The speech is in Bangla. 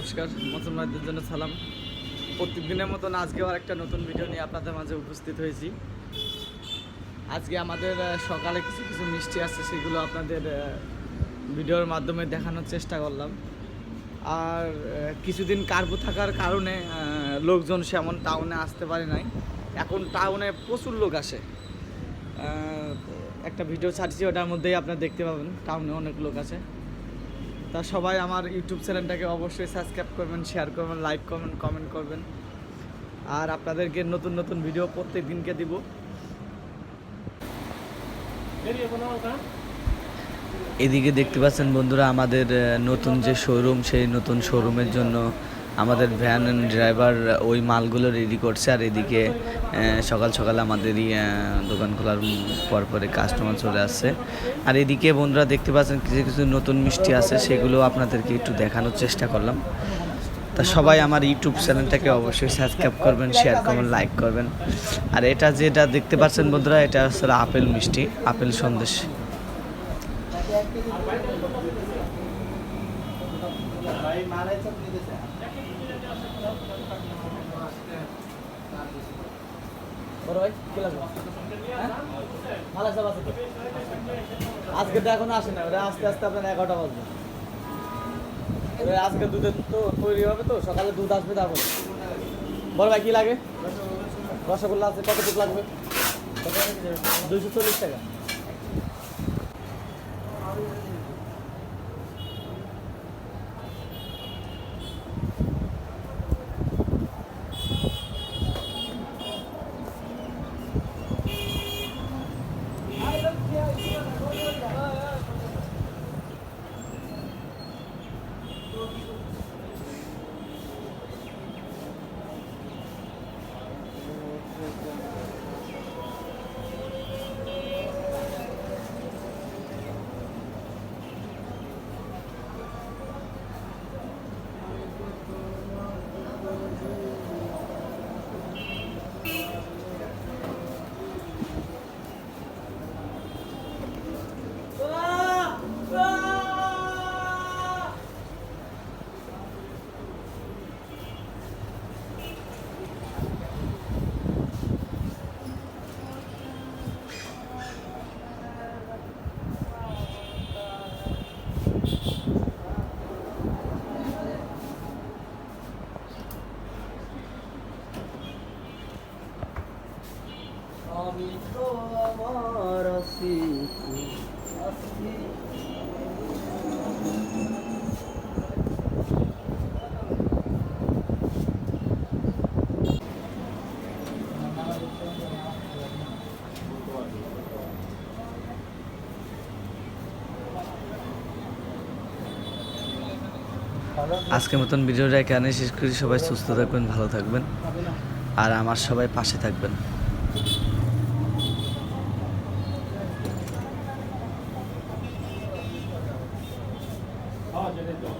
নমস্কার মুসলমানদের জন্য সালাম। প্রত্যেকদিনের মতন আজকেও আর একটা নতুন ভিডিও নিয়ে আপনাদের মাঝে উপস্থিত হয়েছি। আজকে আমাদের সকালে কিছু কিছু মিষ্টি আছে, সেগুলো আপনাদের ভিডিওর মাধ্যমে দেখানোর চেষ্টা করলাম। আর কিছুদিন কার্বো থাকার কারণে লোকজন সেমন টাউনে আসতে পারে নাই। এখন টাউনে প্রচুর লোক আসে। একটা ভিডিও ছাড়ছি, ওটার মধ্যেই আপনারা দেখতে পাবেন টাউনে অনেক লোক আছে। তা সবাই আমার ইউটিউব চ্যানেলটাকে অবশ্যই সাবস্ক্রাইব করবেন শেয়ার করবেন লাইক করবেন কমেন্ট করবেন। আর আপনাদেরকে নতুন নতুন ভিডিও প্রত্যেক দিনকে দিব। এদিকে দেখতে পাচ্ছেন বন্ধুরা, আমাদের নতুন যে শোরুম সেই নতুন শোরুমের জন্য আমাদের ভ্যান ড্রাইভার ওই মালগুলো রেডি করছে আর এদিকে সকাল সকাল আমাদেরই দোকান খোলার পর পরে কাস্টমার চলে আসছে। আর এদিকে বন্ধুরা দেখতে পাচ্ছেন কিছু কিছু নতুন মিষ্টি আছে, সেগুলো আপনাদেরকে একটু দেখানোর চেষ্টা করলাম। তা সবাই আমার ইউটিউব চ্যানেলটাকে অবশ্যই সাবস্ক্রাইব করবেন শেয়ার করবেন লাইক করবেন। আর এটা যেটা দেখতে পাচ্ছেন বন্ধুরা, এটা হচ্ছে আপেল মিষ্টি, আপেল সন্দেশ। আজকে তো এখন আসে না, ওরা আস্তে আস্তে আপনার এগারোটা বাজবে। আজকে দুধের তো তৈরি হবে তো, সকালে দুধ আসবে তারপরে। বড় ভাই, কি লাগে? রসগোল্লা আছে কত দুধ লাগবে? দুইশো চল্লিশ টাকা। আমি তো আমার আজকের মতন ভিডিওটা এখানে শেষ করি। সবাই সুস্থ থাকবেন, ভালো থাকবেন। আর আমার সবাই পাশে থাকবেন। 就那种